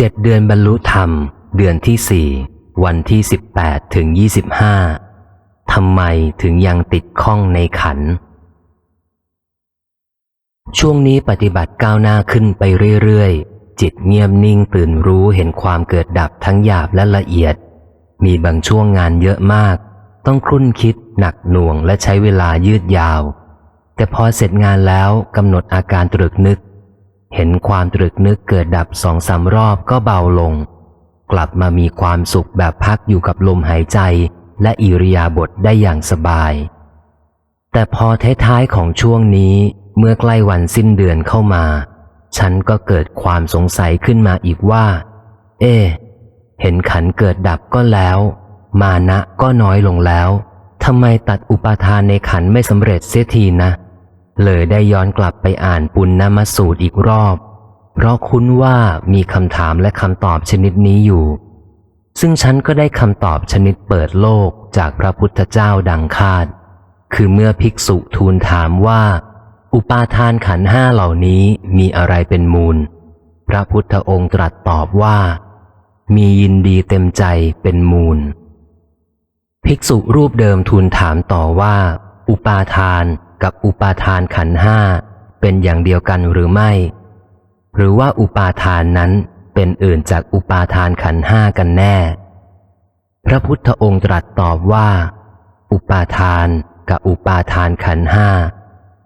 เจ็ดเดือนบรรลุธรรม เดือนที่สี่วันที่สิบแปดถึงยี่สิบห้าทำไมถึงยังติดข้องในขัน ช่วงนี้ปฏิบัติก้าวหน้าขึ้นไปเรื่อยๆ จิตเงียบนิ่งตื่นรู้เห็นความเกิดดับทั้งหยาบและละเอียด มีบางช่วงงานเยอะมาก ต้องครุ่นคิดหนักหน่วงและใช้เวลายืดยาว แต่พอเสร็จงานแล้วกำหนดอาการตรึกนึก เห็นความตรึกนึกเกิดดับสองสามรอบก็เบาลง กลับมามีความสุขแบบพักอยู่กับลมหายใจและอิริยาบถได้อย่างสบาย แต่พอท้ายๆของช่วงนี้เมื่อใกล้วันสิ้นเดือนเข้ามา ฉันก็เกิดความสงสัยขึ้นมาอีกว่า เอ๊เห็นขันเกิดดับก็แล้ว มานะก็น้อยลงแล้วทำไมตัดอุปาทานในขันไม่สำเร็จเสียทีนะ เลยได้ย้อนกลับไปอ่านปุณณมสูตรอีกรอบ เพราะคุ้นว่ามีคำถามและคำตอบชนิดนี้อยู่ ซึ่งฉันก็ได้คำตอบชนิดเปิดโลกจากพระพุทธเจ้าดังคาด คือเมื่อภิกษุทูลถามว่า อุปาทานขันห้าเหล่านี้มีอะไรเป็นมูล พระพุทธองค์ตรัสตอบว่า มียินดีเต็มใจเป็นมูล ภิกษุรูปเดิมทูลถามต่อว่า อุปาทาน กับอุปาทานขันห้าเป็นอย่างเดียวกันหรือไม่ หรือว่าอุปาทานนั้นเป็นอื่นจากอุปาทานขันห้ากันแน่ พระพุทธองค์ตรัสตอบว่า อุปาทานกับอุปาทานขันห้า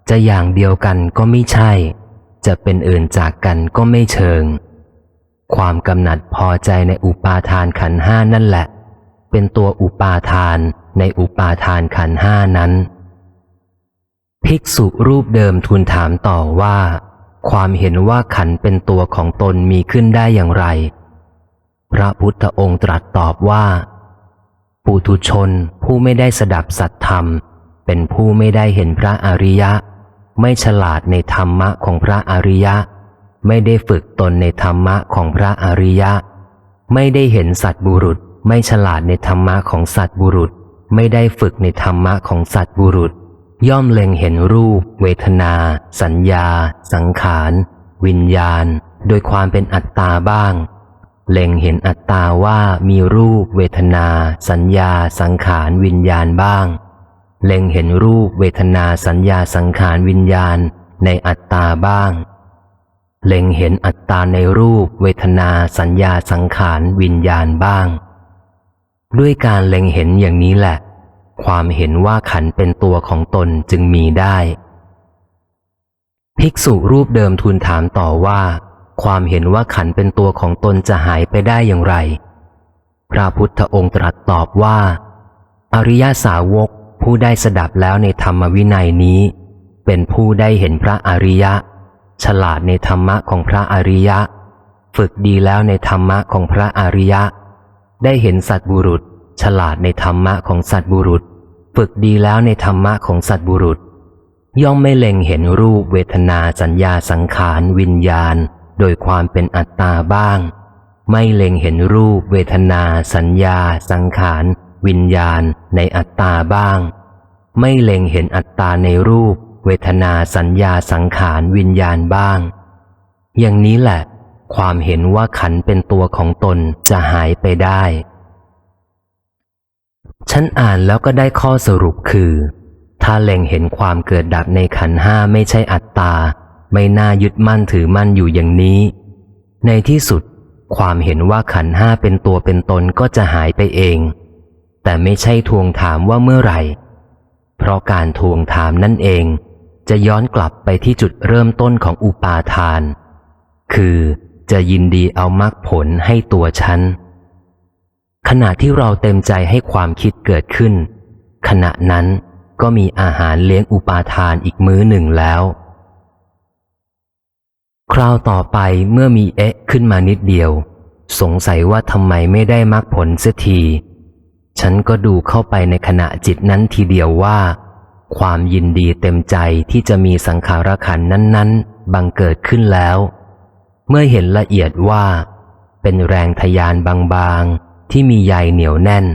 จะอย่างเดียวกันก็ไม่ใช่ จะเป็นอื่นจากกันก็ไม่เชิง ความกำหนัดพอใจในอุปาทานขันห้านั่นแหละ เป็นตัวอุปาทานในอุปาทานขันห้านั้น ภิกษุรูปเดิมทูลถามต่อว่า ความเห็นว่าขันเป็นตัวของตนมีขึ้นได้อย่างไร พระพุทธองค์ตรัสตอบว่า ปุถุชนผู้ไม่ได้สดับสัตธรรม เป็นผู้ไม่ได้เห็นพระอริยะ ไม่ฉลาดในธรรมะของพระอริยะ ไม่ได้ฝึกตนในธรรมะของพระอริยะ ไม่ได้เห็นสัตบุรุษ ไม่ฉลาดในธรรมะของสัตบุรุษ ไม่ได้ฝึกในธรรมะของสัตบุรุษ ย่อมเล็งเห็นรูป เวทนา สัญญา สังขาร วิญญาณ โดยความเป็นอัตตาบ้าง เล็งเห็นอัตตาว่ามีรูป เวทนา สัญญา สังขาร วิญญาณบ้าง เล็งเห็นรูป เวทนาสัญญาสังขารวิญญาณในอัตตาบ้าง เล็งเห็นอัตตาในรูป เวทนาสัญญาสังขารวิญญาณบ้าง ด้วยการเล็งเห็นอย่างนี้แหละ ความเห็นว่าขันเป็นตัวของตนจึงมีได้ ภิกษุรูปเดิมทูลถามต่อว่า ความเห็นว่าขันเป็นตัวของตนจะหายไปได้อย่างไร พระพุทธองค์ตรัสตอบว่า อริยสาวกผู้ได้สดับแล้วในธรรมวินัยนี้ เป็นผู้ได้เห็นพระอริยะ ฉลาดในธรรมะของพระอริยะ ฝึกดีแล้วในธรรมะของพระอริยะ ได้เห็นสัตบุรุษ ฉลาดในธรรมะของสัตบุรุษ ฝึกดีแล้วในธรรมะของสัตบุรุษ ย่อมไม่เล็งเห็นรูปเวทนาสัญญาสังขารวิญญาณ โดยความเป็นอัตตาบ้าง ไม่เล็งเห็นรูปเวทนา สัญญา สังขารวิญญาณ ในอัตตาบ้าง ไม่เล็งเห็นอัตตาในรูป เวทนาสัญญาสังขารวิญญาณบ้าง อย่างนี้แหละ ความเห็นว่าขันเป็นตัวของตนจะหายไปได้ ฉันอ่านแล้วก็ได้ข้อสรุปคือ ถ้าเล็งเห็นความเกิดดับในขันห้าไม่ใช่อัตตา ไม่น่ายึดมั่นถือมั่นอยู่อย่างนี้ ในที่สุด ความเห็นว่าขันห้าเป็นตัวเป็นตนก็จะหายไปเอง แต่ไม่ใช่ทวงถามว่าเมื่อไหร่ เพราะการทวงถามนั่นเอง จะย้อนกลับไปที่จุดเริ่มต้นของอุปาทาน คือจะยินดีเอามรรคผลให้ตัวฉัน ขณะที่เราเต็มใจให้ความคิดเกิดขึ้น ขณะนั้นก็มีอาหารเลี้ยงอุปาทานอีกมื้อหนึ่งแล้ว คราวต่อไปเมื่อมีเอ๊ะขึ้นมานิดเดียว สงสัยว่าทำไมไม่ได้มรรคผลเสียที ฉันก็ดูเข้าไปในขณะจิตนั้นทีเดียวว่า ความยินดีเต็มใจที่จะมีสังขารขันนั้น ๆ บังเกิดขึ้นแล้ว เมื่อเห็นละเอียดว่า เป็นแรงทยานบางๆ ที่มีใยเหนียวแน่น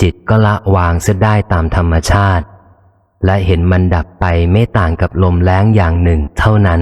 จิตก็ละวางเสียได้ตามธรรมชาติ และเห็นมันดับไปไม่ต่างกับลมแล้งอย่างหนึ่งเท่านั้น